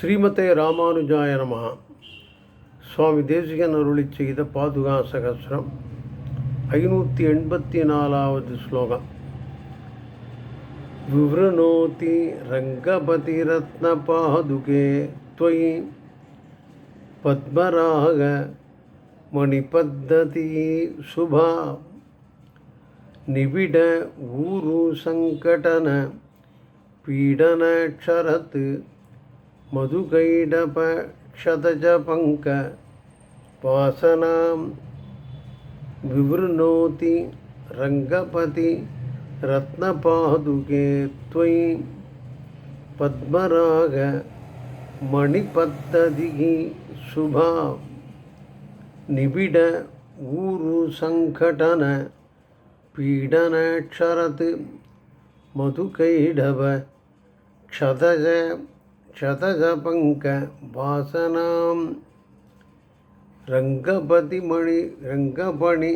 ஸ்ரீமதே ராமானுஜாய நமா சுவாமி தேசிகன் அருளி செய்த பாதுகா சகசிரம். ஐநூற்றி எண்பத்தி நாலாவது ஸ்லோகம். விவருணோதி ரங்கபதி ரத்ன பாதுகே தொயி பத்மராக மணிபத்ததி சுபா. நிபிட ஊரு சங்கடன பீடனக்ஷரத்து मधुकैडपक्षतजपङ्क वासनां विवृणोति रङ्गपति रत्नपादुके त्वयि पद्मराग मणिपद्धतिः शुभा निबिड ऊरुसङ्घटन पीडनक्षरत् मधुकैडव क्षतज क्षतजपङ्क वासनां ரங்கபதிமணி ரங்கபணி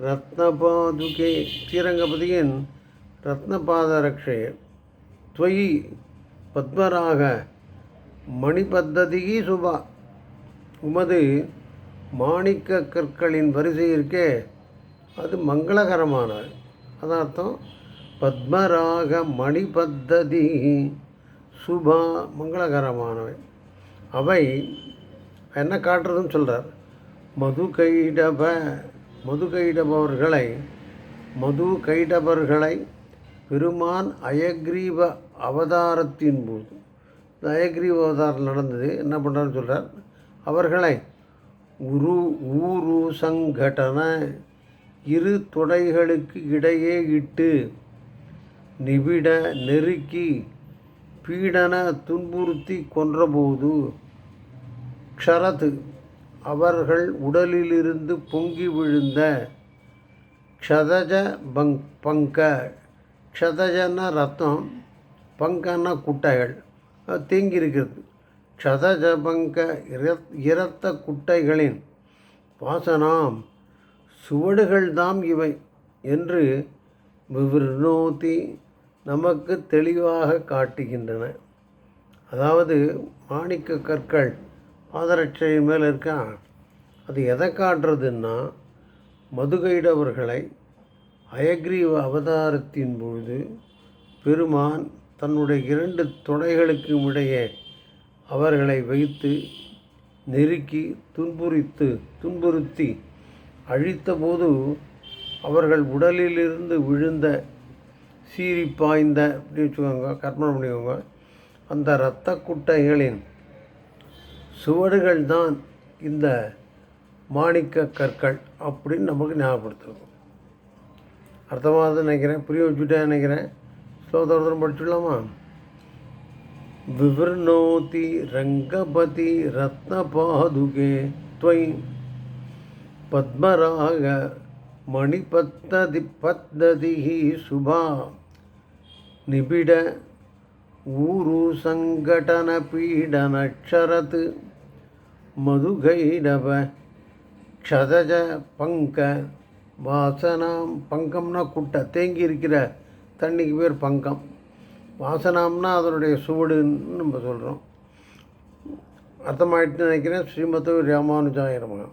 ரத்னபாதுகே ஸ்ரீரங்கபதியின் ரத்னபாத ரக்ஷே துவயி பத்மராக மணிபத்ததிகி சுபா உமது மாணிக்க கற்களின் வரிசை இருக்கே அது மங்களகரமானது அதான் அர்த்தம் பத்மராக மணிபத்ததி சுபா மங்களகரமானவை. அவை என்ன காட்டுறதுன்னு சொல்கிறார் மது கைடப மது கைடபவர்களை மது கைடபர்களை பெருமான் அயக்ரீவ அவதாரத்தின் போது இந்த அயக்ரீவ அவதாரம் நடந்தது என்ன பண்ணுறான்னு சொல்கிறார் அவர்களை உரு ஊரு சங்கடன இரு துடைகளுக்கு இடையே இட்டு நிபிட நெருக்கி பீடன துன்புறுத்தி கொன்றபோது க்ஷரது அவர்கள் உடலிலிருந்து பொங்கி விழுந்த க்ஷதஜ பங் பங்க க்ஷதஜன ரத்தம் பங்கன்னா குட்டைகள் தேங்கியிருக்கிறது. க்ஷதஜ பங்க இரத் இரத்த குட்டைகளின் வாசனாம் சுவடுகள்தாம் இவை என்று விவர்ணோதி நமக்கு தெளிவாக காட்டுகின்றன. அதாவது மாணிக்க கற்கள் பாதரட்சை மேலே இருக்கான். அது எதை காட்டுறதுன்னா மதுகைடவர்களை அயக்ரீவ அவதாரத்தின் பொழுது பெருமான் தன்னுடைய இரண்டு தொடைகளுக்கும் இடையே அவர்களை வைத்து நெருக்கி துன்புறுத்து துன்புறுத்தி அழித்தபோது அவர்கள் உடலிலிருந்து விழுந்த சீறி பாய்ந்த அப்படின்னு வச்சுக்கோங்க கற்பனை பண்ணிக்கோங்க. அந்த இரத்த குட்டைகளின் சுவடுகள் தான் இந்த மாணிக்க கற்கள் அப்படின்னு நமக்கு ஞாபகப்படுத்துவோம் அர்த்தமாகதான் நினைக்கிறேன் புரிய வச்சுட்டேன் நினைக்கிறேன். ஸ்லோகத்தை ஒருத்தரம் படிச்சுடலாமா? விவர்ணோதி ரங்கபதி ரத்ன பாதுகே துவை பத்மராக மணிபத்ததி பத்ததிஹி சுபா. நிபிட ஊரு ಊರು ಸಂಘಟನ ಪೀಡನಕ್ಷರತ್ ಮಧುಗೈರವ க்ஷதஜ பங்க வாசனாம் பங்கம்னா குட்டை தேங்கி இருக்கிற தண்ணிக்கு பேர் பங்கம். வாசனாம்னா அதனுடைய சுவடுன்னு நம்ம சொல்கிறோம் அர்த்தமாயிட்டு நினைக்கிறேன். ஸ்ரீமதி ராமானுஜாயிரமாக